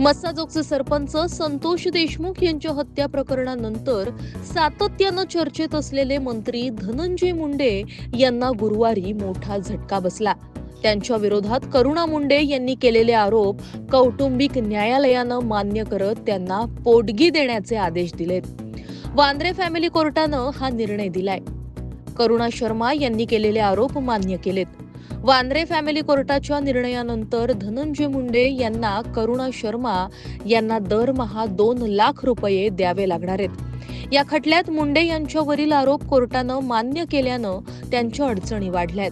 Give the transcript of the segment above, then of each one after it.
मस्साजोगचे सरपंच संतोष देशमुख यांच्या हत्या प्रकरणानंतर सातत्यानं चर्चेत असलेले मंत्री धनंजय मुंडे यांना गुरुवारी मोठा झटका बसला. त्यांच्या विरोधात करुणा मुंडे यांनी केलेले आरोप कौटुंबिक न्यायालयानं मान्य करत त्यांना पोटगी देण्याचे आदेश दिलेत. वांद्रे फॅमिली कोर्टानं हा निर्णय दिलाय. करुणा शर्मा यांनी केलेले आरोप मान्य केलेत. वांद्रे फॅमिली कोर्टाच्या निर्णयानंतर धनंजय मुंडे यांना करुणा शर्मा यांना दरमहा दोन लाख रुपये द्यावे लागणार आहेत. या खटल्यात मुंडे यांच्यावरील आरोप कोर्टानं मान्य केल्यानं त्यांच्या अडचणी वाढल्यात.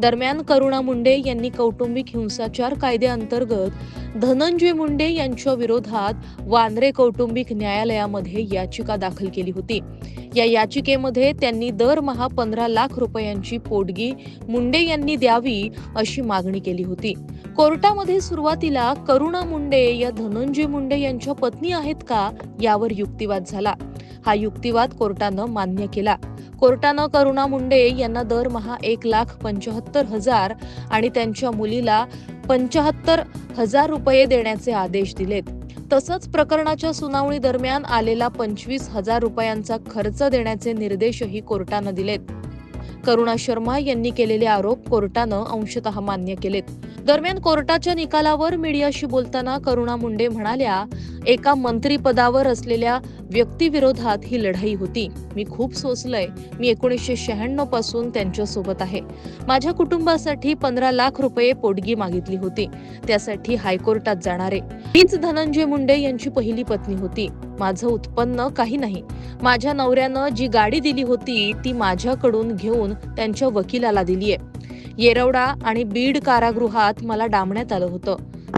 दरम्यान करुणा मुंडे यांनी कौटुंबिक हिंसाचार कायद्याअंतर्गत धनंजय मुंडे यांच्या विरोधात वांद्रे कौटुंबिक न्यायालयामध्ये याचिका दाखल केली होती. या याचिकेमध्ये त्यांनी दरमहा पंधरा लाख रुपयांची पोटगी मुंडे यांनी द्यावी अशी मागणी केली होती. कोर्टामध्ये सुरुवातीला करुणा मुंडे या धनंजय मुंडे यांच्या पत्नी आहेत का यावर युक्तिवाद झाला. हा युक्तिवाद कोर्टानं मान्य केला. कोर्टानं करुणा मुंडे यांना दरमहा एक लाख पंचाहत्तर हजार आणि त्यांच्या मुलीला पंचाहत्तर हजार रुपये देण्याचे आदेश दिलेत. तसंच प्रकरणाच्या सुनावणी दरम्यान आलेला पंचवीस हजार रुपयांचा खर्च देण्याचे निर्देशही कोर्टानं दिलेत. करुणा शर्मा यांनी केलेले आरोप कोर्टानं अंशतः मान्य केलेत. दरम्यान कोर्टाच्या निकालावर मीडियाशी बोलताना करुणा मुंडे म्हणाल्या एका मंत्रीपदावर असलेल्या व्यक्तीविरोधात ही लढाई होती. मी खूप सोसलंय. मी एकोणीसशे शहाण्णवपासून त्यांच्यासोबत आहे. माझ्या कुटुंबासाठी पंधरा लाख रुपये पोटगी मागितली होती. त्यासाठी हायकोर्टात जाणारे. हीच धनंजय मुंडे यांची पहिली पत्नी होती. माझं उत्पन्न काही नाही. माझ्या नवऱ्यानं जी गाडी दिली होती ती माझ्याकडून घेऊन त्यांच्या वकिलाला दिलीये. येरवडा आणि बीड कारागृहात मला डांबण्यात आलं होतं.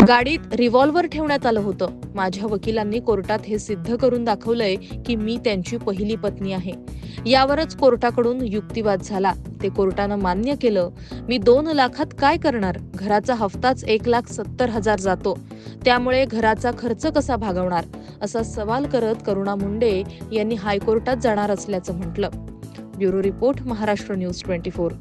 गाडीत रिव्हॉल्व्हर ठेवण्यात आलं होतं. माझ्या वकिलांनी कोर्टात हे सिद्ध करून दाखवलंय की मी त्यांची पहिली पत्नी आहे. यावरच कोर्टाकडून युक्तिवाद झाला. ते कोर्टानं मान्य केलं मी दोन लाखात काय करणार? घराचा हफ्ताच एक लाख सत्तर हजार जातो. त्यामुळे घराचा खर्च कसा भागवणार? असा सवाल करत करुणा मुंडे यांनी हायकोर्टात जाणार असल्याचं म्हटलं. Bureau report Maharashtra news twenty four.